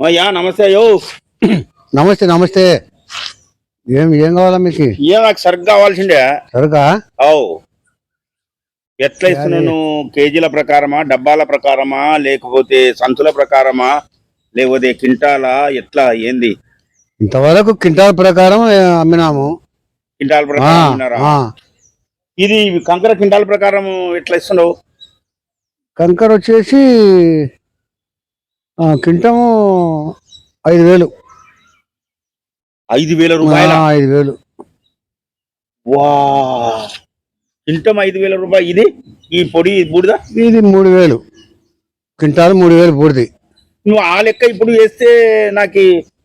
అయ్యా నమస్తే అయ్యో. నమస్తే నమస్తే. ఏం ఏం కావాలా మీకు? ఏం నాకు సరుకు కావాల్సిందే. సరుకా? అవు. ఎట్లా ఇస్తున్నాను కేజీల ప్రకారమా డబ్బాల ప్రకారమా లేకపోతే సంచుల ప్రకారమా లేకపోతే కింటాలా ఎట్లా ఏంది? ఇంతవరకు క్వింటాల్ ప్రకారం అమ్మినాము. కింటాల ప్రకారం ఆ. ఇది కంకర కింటాల ప్రకారం ఎట్లా ఇస్తున్నావు? కంకర వచ్చేసి ఆ, క్వింటము ఐదు వేలు. ఐదు వేల రూపాయల? ఐదు వేలు. వా. కింటం ఐదు వేల రూపాయలు. ఇది? ఈ పొడి బూడిద? ఇది మూడు వేలు. క్వింటాల్ మూడు వేలు పూర్తి నువ్వు ఆ లెక్క ఇప్పుడు వేస్తే నాకు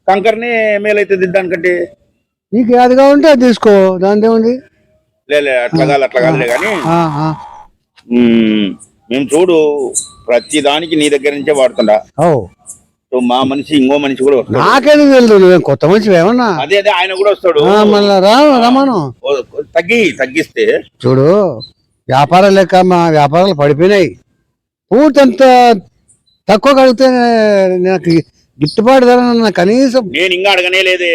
కంకరనే మేలైతుంది దానికంటే. నీకు ఏది కావాలంటే అది తీసుకో. దాని ఏముంది లే లే, అట్లా కాదు అట్లా కాదులే కానీ. మ్మ్. చూడు ప్రతి దానికి నీ దగ్గర నుంచే వాడుతుండా. మా మనిషి ఇంకో మనిషి కూడా వస్తాడు. నాకేది తెలుసు? నువ్వేం కొత్త మనిషి ఏమన్నా? అదే అదే ఆయన కూడా వస్తాడు. మళ్ళా రా రమాను తగ్గి తగ్గిస్తే. చూడు వ్యాపారం లెక్క మా వ్యాపారాలు పడిపోయినాయి. పూర్తి అంత తక్కువ కడిగితే నాకు గిట్టుబాటు ధర కనీసం నేను ఇంకా అడగనే లేదే.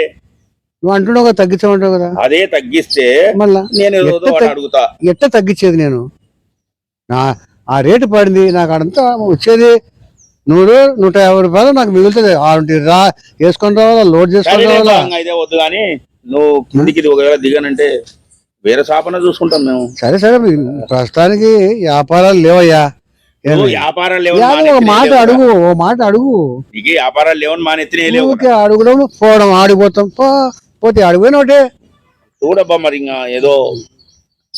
నువ్వు అంటున్నావు కదా తగ్గించమంటావు కదా. అదే తగ్గిస్తే మళ్ళా నేను అడుగుతా. ఎట్ట తగ్గించేది నేను? నా ఆ రేటు పడింది నాకు అడంతా వచ్చేది నూరు నూట యాభై రూపాయలు నాకు మిగులుతుంది. రా వేసుకొని రావాలా లోడ్ చేసుకొని రావాలా? ఇదే వద్దు కానీ నువ్వు కిందికి ఒకవేళ దిగనంటే వేరే షాపన చూసుకుంటాం మేము. సరే సరే ప్రస్తుతానికి వ్యాపారాలు లేవయ్యా. వ్యాపారాలు ఒక మాట. అడుగు ఓ మాట అడుగు. నీకు వ్యాపారాలు లేవని మా నెత్తిన అడుగుడం పోవడం ఆడిపోతాం పోతే అడిగిపోయిన ఒకటే. చూడబ్బా మరి ఇంకా ఏదో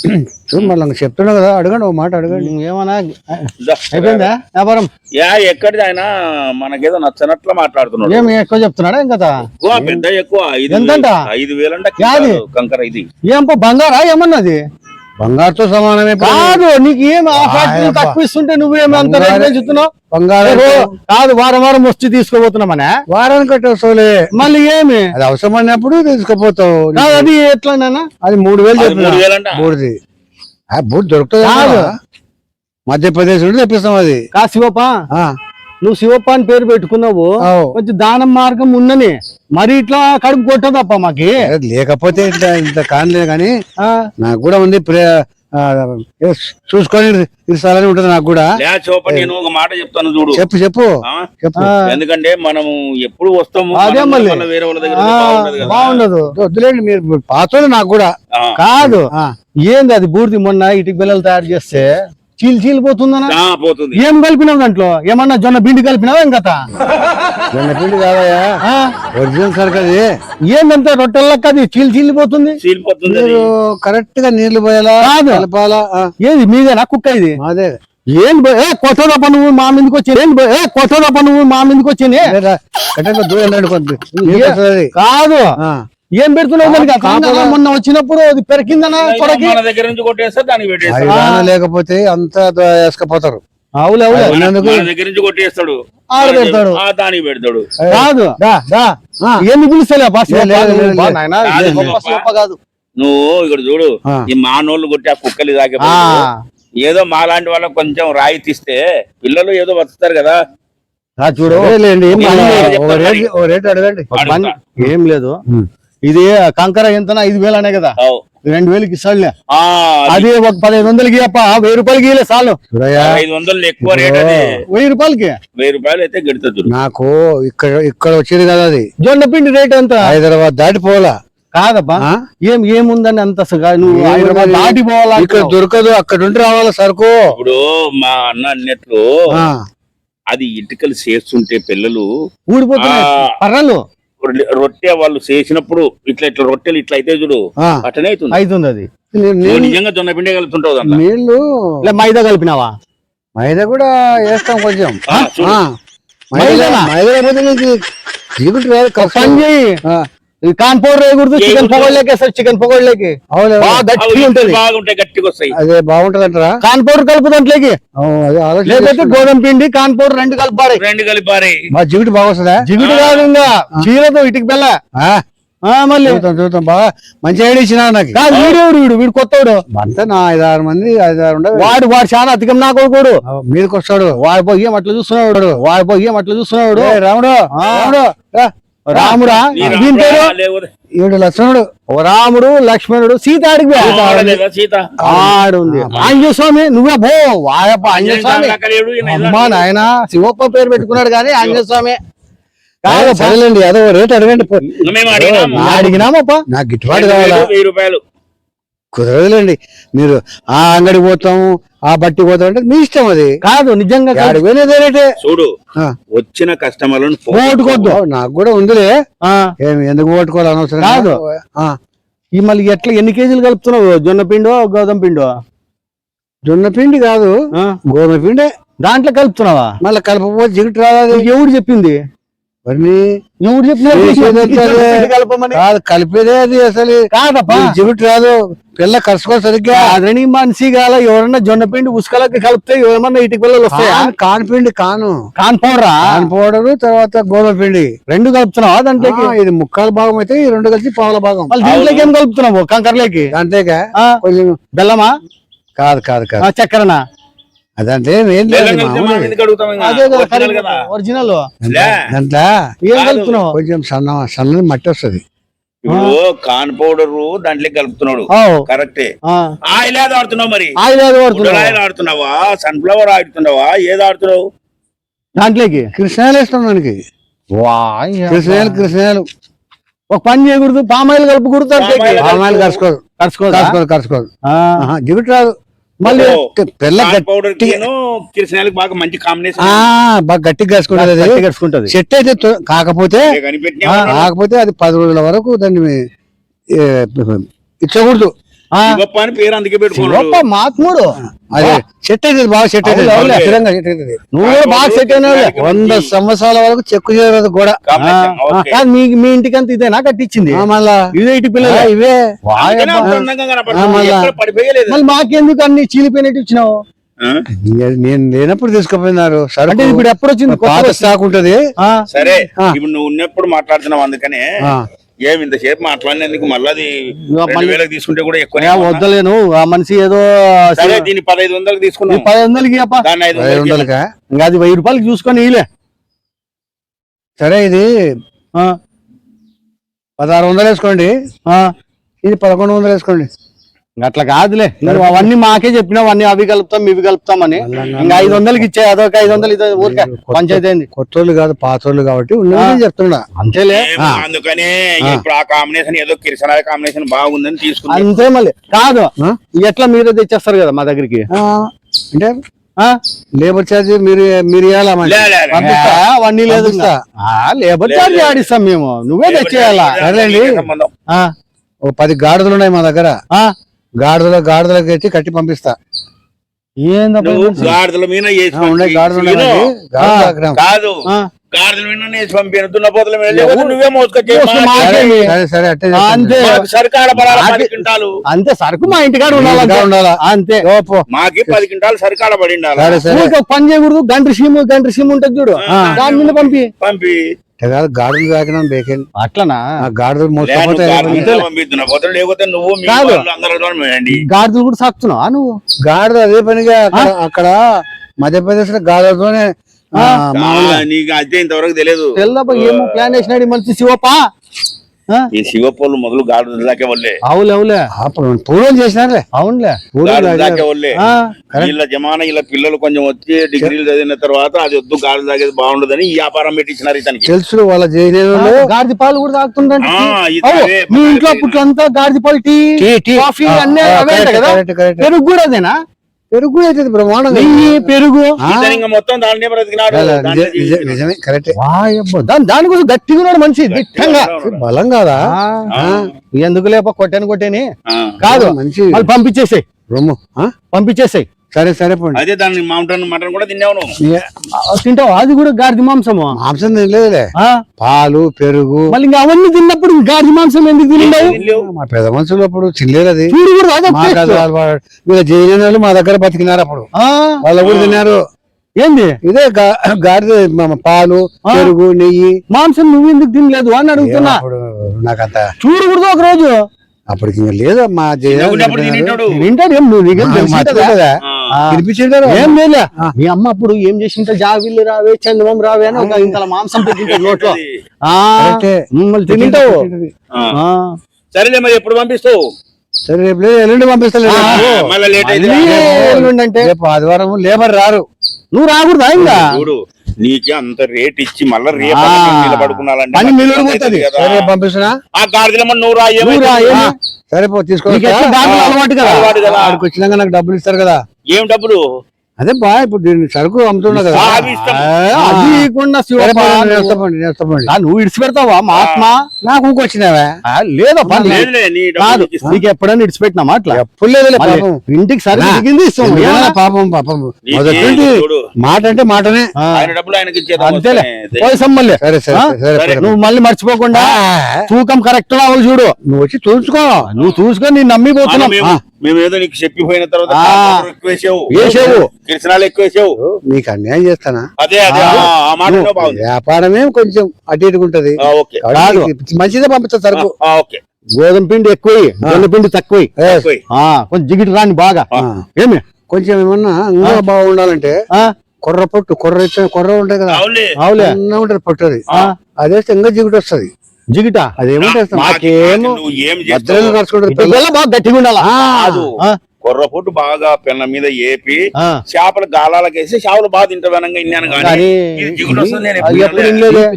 చూడు మళ్ళీ చెప్తున్నా కదా అడగండి ఒక మాట అడగండి. ఏమన్నా. అయిపోయిందా? వ్యాపారం? యా ఎక్కడిది ఆయన? మనకేదో నచ్చనట్లు మాట్లాడుతున్నాడు. ఏమి ఎక్కువ చెప్తున్నాడా ఇంకా ఎక్కువ పెద్ద ఎక్కువ. ఐదు ఎంతంట? వేలు- ఐదు వేలంట కంకర ఇది. ఏం బంగారా ఏమన్నది? బంగారుతో సమానమే. కాదు నీకు ఏం ఆ ఫ్యాక్టరీ. తక్కువ ఇస్తుంటే నువ్వేమి అంత రేట్ బంగారే. కాదు వారం వారం వచ్చి తీసుకోబోతున్నామనే వారానికి కట్టేస్తావులే మళ్ళీ ఏమి? అది అవసరం అన్నప్పుడు తీసుకుపోతావు. కాదు అది ఎట్లా నాన్న? అది మూడు వేలు వేలంట. బూడిది ఆ బూడి దొరుకుతుంది. మధ్యప్రదేశ్ నుండి తెప్పిస్తాం అది. కా శివప్ప ఆ, నువ్వు శివప్ప అని పేరు పెట్టుకున్నావు. కొంచెం దానం మార్గం ఉన్నని. మరి ఇట్లా కడుపు కొట్టదప్ప మాకి. లేకపోతే ఇంత ఇంత కానిలే కానీ నాకు కూడా ఉంది ప్రే ఆ, ఏ, చూసుకొని ఇస్తారని ఉంటుంది నాకు కూడా. చోప నేను ఒక మాట చెప్తాను చూడు. చెప్పు చెప్పు? చెప్పు. ఎందుకంటే మనము ఎప్పుడు వస్తాము అదే మనం మళ్ళీ. మళ్ళీ వేరే వాళ్ళ దగ్గర ఆ, ఉంటే బాగుండదు వద్దులేండి మీరు పాతోడు నాకు కూడా. కాదు. ఆ, ఏంది అది బూర్ది మొన్న ఇటుక బిల్లలు తయారు చేస్తే? చీల్ చీల్ పోతుందనా? ఆ, పోతుంది. ఏం కలిపినావు దాంట్లో? ఏమన్నా జొన్న పిండి కలిపినావా ఏం కథ? జొన్నపిండి కాదయ్యా. ఆ? ఒరిజినల్ సరుకు అది ఏందంటే రొట్టెల లెక్క అది? చీల్ చీల్ పోతుంది? చీలిపోతుంది అది. మీరు కరెక్ట్గా నీళ్ళు పోయాలా? కాదు. కలపాలా? ఏది మీదేనా కుక్క ఇది? మాదే. ఏం ఏ కొట్టదప్ప నువ్వు మా మీదకి వచ్చి? ఏం బ- ఏ కొట్టదప్ప నువ్వు మా మీదకి వచ్చి అది. కాదు. ఆ, ఏం పెడుతున్నావు మొన్న వచ్చినప్పుడు అది పెరికిందనా కొడకి మన దగ్గర నుంచి కొట్టేస్తే దానికి లేకపోతే అంతా వేసుకపోతారు. అవులే అవులే. మన ఉన్నందుకు మన దగ్గర నుంచి కొట్టేస్తాడు. ఆడ పెడతాడు. ఆ, దానికి పెడతాడు. కాదు దా దా ఆ, ఏంది పిలుస్తలే నువ్వు కాదు, ఇక్కడ చూడు. ఈ మానోళ్ళు కొట్టి ఆ కుక్కలు దాకే ఏదో మాలాంటి వాళ్ళకి కొంచెం రాయి తీస్తే పిల్లలు ఏదో బతుకుతారు కదా. చూడు. ఏం లేదు. ఇది కంకర ఎంత ఐదు వేలు అనే కదా. రెండు వేలకి ఇస్తాడులే. ఆ, అది ఒక పదిహేను వందలకి అప్ప వెయ్యి రూపాయలకి ఇలే చాలు. వందలు వెయ్యి రూపాయలకి? వెయ్యి రూపాయలు అయితే గెడుతుంది. నాకు ఇక్కడ ఇక్కడ వచ్చేది కదా అది. జొన్న పిండి రేట్ ఎంత? హైదరాబాద్ దాటిపోవాలా? కాదప్పా. ఆ? ఏం ఏముందని అంత సగ- నువ్వు హైదరాబాద్ లేదు. దాటి పోవాలా ఇక్కడ దొరకదు అక్కడ ఉండి రావాలా సరుకు? ఇప్పుడు మా అన్న అన్నట్లు ఆ, అది ఇటుకలు చేస్తుంటే పిల్లలు ఊడిపోతున్నాయి. పర్రలు. రొట్టె- వాళ్ళు చేసినప్పుడు ఇట్లా ఇట్లా రొట్టెలు ఇట్లా అయితే చూడు. అట్లనే అవుతుంది. అవుతుంది అది. నీళ్ళు- నిజంగా జొన్న పిండి కలుపుతుంటావు నీళ్ళు లే మైదా కలిపినావా? మైదా కూడా వేస్తాం కొంచెం. మైదా? మైదా. పని ఈ కాన్ పౌడర్ వేయకూడదు చికెన్. పకోడీలోకి వేస్తారు చికెన్ బాగా అవి గట్టి ఉంటది. బాగుంటాయి గట్టిగా వస్తాయి. అదే బాగుంటది అంటారా కాన్ పౌడర్ కలుపు దాంట్లోకి. లేకపోతే. గోధుమ పిండి కాన్ పౌడర్ రెండు కలిపారు రెండు కలిపారి మా జిగుడు బాగా వస్తుందా? జిగుడు కాదు చీరతో ఇటుక బెల్ల. ఆ, ఆ, మళ్ళీ. చూద్దాం చూద్దాం బాగా మంచి ఐడియా ఇచ్చిన నాకు. వీడెవడు వీడు వీడు కొత్తవాడు. అంతా నా ఐదు ఆరు మంది ఐదు ఆరు ఉండే వాడు వాడు చాలా అధికం నా కొడుకోడు. మీదకి వస్తాడు వాడు పోయి ఏం అట్లా చూస్తున్నాడు వాడు? పోయి ఏం అట్లా చూస్తున్నాడు? రాముడు. రాముడు రా. రాముడా నీ దీని పేరు? ఈవిడ లక్ష్మణుడు ఓ రాముడు లక్ష్మణుడు సీత సీత ఆడుంది. ఆంజనేయ స్వామి నువ్వే పో. వాయప్ప ఆంజనేయ స్వామి అక్కడ లేడు, ఈయన అమ్మా నాయన శివప్ప పేరు పెట్టుకున్నాడు కానీ ఆంజనేయ స్వామి కాదు, సరేలేండి ఏదో రేట్ అడగండి. అడిగినామప్ప. నాకు గిట్టుబాటు కావాలా వేలు, వెయ్యి రూపాయలు. కుదరదులేండి. మీరు ఆ అంగడి పోతాము ఆ బట్టి పోతాం అంటే మీ ఇష్టం అది. కాదు నిజంగా కాదు. ఆడికి పోయినదే రేటే చూడు ఆ. వచ్చిన కస్టమర్లను పోగొట్టుకోవద్దు. నాకు కూడా ఉందిలే. ఆ, ఏమి ఎందుకు ఓట్టుకోవాలి అనవసరం కాదు. ఈ మళ్ళీ ఎట్లా ఎన్ని కేజీలు కలుపుతున్నావు? జొన్న పిండో గోధుమ పిండో జొన్న పిండి కాదు ఆ, గోధుమ పిండే. దాంట్లో కలుపుతున్నావా? మళ్ళీ కలపకపోతే జిగుటు రాదు ఎవడు చెప్పింది? మరి. చెప్పిన కలిపేదే అది అసలు. కాదప్పా. జిగుటు రాదు. పిల్ల కలుసుకో సరిగ్గా. అదని మనిషి గాల ఎవరన్నా జొన్న పిండి ఉసుకలకి కలిపితే ఏమన్నా ఇటుక పిల్లలు వస్తాయా? కాన్- కాన్ పిండి కాను. కాన్ పౌడరా? కాన్ పౌడర్ తర్వాత గోధుమ పిండి. రెండు కలుపుతున్నావా దాంట్లోకి? ఆ, ఇది ముక్కాల భాగం అయితే ఈ రెండు కలిసి పావుల భాగం. దీంట్లోకి ఏం కలుపుతున్నావు? కంకర్లోకి? అంతేగా కొంచెం బెల్లమా? కాదు కాదు కాదు. చక్కెరనా? అదంటే ఒరిజినల్ దాంట్లో కొంచెం సన్న సన్నని మట్టి వస్తది. ఇప్పుడు కాన్ పౌడర్ దాంట్లో కలుపుతున్నాడు. కరెక్టే ఆ, ఆయిల్ ఏది ఆడుతున్నావు మరి. ఆయిల్ ఏదో ఆయిల్ ఆడుతున్నావా? సన్ఫ్లవర్ ఆడుతున్నావా? ఏది ఆడుతున్నావు? దాంట్లోకి? కృష్ణాలు ఇష్టం మనకి వా, కృష్ణాలు కృష్ణాలు ఒక పని చేయకూడదు పామాయిల్ కలుపుకూడదు పామాయిల్ కలుసుకోదు. కలుసుకోదా? కలుసుకోదు కలుసుకోదు. ఆ, ఆహా, జిగుటు రాదు. మళ్ళీ పిల్ల గట్టి కిరసనాలకు బాగా మంచి కాంబినేషన్ ఆ, బాగా గట్టిగా చెట్టు అయితే కాకపోతే కాకపోతే అది పది రోజుల వరకు దాన్ని ఇచ్చకూడదు శివప్ప అని పేరు అందుకే పెట్టుకున్నాడు. మహాత్ముడు. అదే చెట్టు అయితే బాగా. స్థిరంగా చెట్టు అవుతుంది. నువ్వు కూడా బాగా సెట్ అయినావులే. వంద సంవత్సరాల వరకు చెక్కు చేయదు కూడా. మీ మీ ఇంటికి అంత ఇదేనా కట్టించింది? ఆ, మళ్ళా. ఇదే ఇటు పిల్లలు. ఇవే. మళ్ళా. మాకెందుకు అన్ని చీలిపోయినట్టు ఇచ్చినావు? నేను- లేనప్పుడు తీసుకుపోయినారు? అంటే సరుకు ఇప్పుడు ఎప్పుడు వచ్చింది పాత. స్టాక్ ఉంటది. సరే. ఇప్పుడు నువ్వు ఉన్నప్పుడు మాట్లాడుతున్నావు అందుకనే. ఏమి ఇంతసేపు మాట్లాడినందుకు మళ్ళీ అది వేలకు తీసుకుంటే కూడా ఎక్కువ వద్దలేను. ఆ మనిషి ఏదో సరే దీన్ని పదహైదు వందలకు ఈ తీసుకున్నాం పది వందలకి అప్ప దాన్ని ఐదు వందలకా ఇంకా అది వెయ్యి రూపాయలకి చూసుకొని ఇలే సరే ఇది పదహారు వందలు వేసుకోండి. ఇది పదకొండు వందలు వేసుకోండి. అట్లా కాదులే. నువ్వు అవన్నీ మాకే చెప్పినావు అన్ని అవి కలుపుతాం ఇవి కలుపుతామని. ఇంకా ఐదు వందలకి ఇచ్చే అదొక ఐదు వందలు ఇది ఊరికే పంచాయతీ అయింది కొత్తోళ్ళు కాదు పాతోళ్ళు కాబట్టి ఉన్నది చెప్తున్నా. అంతేలే. అందుకనే ఇప్పుడు ఆ కాంబినేషన్ ఏదో కిరసనాల కాంబినేషన్ బాగుందని తీసుకున్నాం. అంతే మళ్ళీ. కాదు? ఎట్లా మీరే తెచ్చేస్తారు కదా మా దగ్గరికి? అంటే ఆ? లేబర్ ఛార్జ్ మీరు మీరు అవన్నీ లేదు లేబర్ చార్జ్ ఆడిస్తాం మేము. నువ్వే తెచ్చేయాలా. ఆ, ఓ పది గాడిదలు ఉన్నాయి మా దగ్గర. ఆ. గాడిదలు గాడిదలకి ఎత్తి కట్టి పంపిస్తా ఏందబ్బా నువ్వు? గాడిదల మీద వేసి ఆ, ఉన్నాయి పంపి. గాడిదలు ఉన్నాయి విను. మరి. గాడిదలు అక్కడ. కాదు ఆ, గాడిదల మీద వేసి పంపాను దున్నపోతల మీద లేకపోతే నువ్వే మోసుకొచ్చే మోసుకు మా- సరే మాకేమి? సరే, సరే అట్టే ఆ, అంతే సరికాడ పది క్వింటాలు అంతే సరుకు మా ఇంటికాడ ఉండాలి ఇంటికాడ ఉండాలా? అంతే ఓ, పో. మాకి పది క్వింటాలు సరికాడ పడి ఉండాలి. సరే సరే ఊరికే ఒక పని చేయకూడదు గంట సీము గంట సీము ఉంటుంది చూడు. దాని మీద పంపి పంపి కాదు గాడిదలు తాకినాం బేకెన్. అట్లనా? ఆ గాడిదలు లే, మోసపోతే కాదు. గాడిదలు కూడా సాకుతున్నావా నువ్వు? గాడిద అదే పనిగా అక్కడ మధ్యప్రదేశ్లో మామూలుగా. నీకు అదే ఇంతవరకు తెలియదు తెల్లబ్బా ఏమో ప్లాన్ వేసినాడు మనిషి శివప్ప. ఆ? ఈ శివపోలు మొదలు గాడిద దాకే వల్లే. అవులే అవులే చేసినారులే. అవునులే. తాగినారు. దాకే వల్లే. వీళ్ళ జమానా వీళ్ళ పిల్లలు కొంచెం వచ్చి డిగ్రీలు చదివిన తర్వాత అది వద్దు గాడిద తాగేది బాగుండదని ఈ వ్యాపారం పెట్టించినారు ఇతనికి. తెలుసు వాళ్ళ జైలు గాడిద పాలు కూడా అవే మీ ఇంట్లో అప్పట్లంతా గాడిద పాలు టీ. కాఫీ అన్నీ అవే కదా. పెరుగు కూడా అదేనా? పెరుగు బ్రహ్మాండంగా? నెయ్యి పెరుగు. ఇతను మొత్తం జీవించినాడు. నిజమే కరెక్టే. దాని దానికోసం గట్టిగా ఉన్నాడు మనిషి దిట్టంగా. బలం కాదా? ఎందుకు లేప? కొట్టాను కొట్టేని. కాదు మంచి వాళ్ళు పంపించేసాయి. రొమ్ము ఆ? పంపించేసాయి. సరే సరే పోండి. అదే దాన్ని మౌంటైన్ మటన్ కూడా తిన్నావు నువ్వు. తింటావు. అది కూడా గాడిద మాంసము? మాంసం తినలేదులే. ఆ, పాలు పెరుగు. మళ్ళీ ఇంకా అవన్నీ తిన్నప్పుడు గాడిద మాంసం ఎందుకు తినలేవు. మా పెద్ద మనుషులు అప్పుడు తినలేదు అది. జైలు వాళ్ళు మా దగ్గర బతికినారు అప్పుడు. ఆ, వాళ్ళు కూడా తిన్నారు? ఏంది? ఇదే గాడిద పాలు. పెరుగు నెయ్యి. మాంసం నువ్వు ఎందుకు తినలేదు అని అడుగుతున్నా. నాకంత చూడకూడదు ఒక రోజు అప్పటికి ఇంకా లేదు మా తినేటోడు. వింటాడు ఏం నువ్వు నీకేం తెలిసిందా? ఆ. తినిపించారు ఏం లేలే మీ అమ్మ అప్పుడు ఏం చేసింటే జావిల్లు రావే చందమం రావే అని ఒక ఇంతల మాంసం పెట్టింటాడు నోట్లో. మిమ్మల్ని తింటావు ఆ. సరేలే మరి ఎప్పుడు పంపిస్తావు? సరే రేపు లేదు ఎల్లుండి పంపిస్తాను రేపు ఆదివారం లేబర్ రారు. నువ్వు రాకూడదా ఇంకా? నీకే అంత రేట్ ఇచ్చి మళ్ళీ రేపు. నిలబడుకున్నాలంటే సరే పో నీకు ఎట్లా తీసుకో దాంట్లో అలవాటు కదా. ఆడికి వచ్చినాక నాకు డబ్బులు ఇస్తారు కదా. ఏం డబ్బులు? అదే బా ఇప్పుడు దీన్ని సరుకు అమ్ముతున్నా కదా. అది ఇవ్వకుండా నువ్వు- ఇడిచి పెడతావా మా ఆత్మ? నాకు నీ డబ్బులు కాదు నీకు ఎప్పుడైనా ఇడిచిపెట్టినామా అట్లా? ఎప్పుడు లేదులే మళ్ళీ పాపం. ఇంటికి సరే నా- దిగింది ఇస్తాం? పాపం పాపం. మాట అంటే మాటనే. అంతేలే. వస్తాయి. పోయి మళ్ళీ సరే సరే నువ్వు మళ్ళీ మర్చిపోకుండా తూకం కరెక్ట్ రావాలి చూడు. నువ్వు వచ్చి చూసుకో నువ్వు చూసుకొని నేను నమ్మిపోతున్నావు. మేము- ఏదో నీకు చెప్పిపోయిన తర్వాత వేసావు. కిరసనాలు ఎక్కువ వేసావు నీకు అన్యాయం చేస్తానా? అదే అదే ఆ. మాట బాగుంది. వ్యాపారమే కొంచెం అటు ఇటుగా ఉంటది. ఓకే. కాదు. మంచిదే పంపిస్తా సరుకు. ఓకే. గోధుమ పిండి ఎక్కువ జొన్న పిండి తక్కువ. కొంచెం జిగిటి రాని బాగా. ఏమి? కొంచెం ఏమన్నా ఇంకా బాగుండాలంటే ఆ, కొర్ర పొట్టు కొర్ర ఇచ్చిన కొర్ర ఉంటాయి కదా. చిన్నగా ఉంటది పొట్టు అది. అదేస్తే ఇంకా జిగుడు వస్తది. జిగిట? అదేమంటే ఇటు బాగా గట్టిగా ఉండాలా? కాదు ఆ, కొర్రపోటు బాగా పెన్న మీద ఏపి ఆ. చేపల గాలాలకు వేసి చేపలు బాగా తింటావనంగా ఇన్నాను కానీ.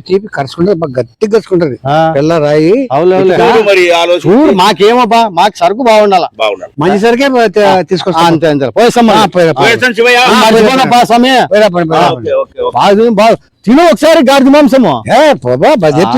తీపి కరుచుకుంటది. పిల్ల రాయి మరి ఆలోచన. మాకేమోపా మాకు సరుకు బాగుండాలా. బాగున్నాడు మంచి సరికే తీసుకొస్తా. అంతే అంతే. బాగా తిను, ఒకసారి గాడిద మాంసము. ఏ పోబా బడ్జెట్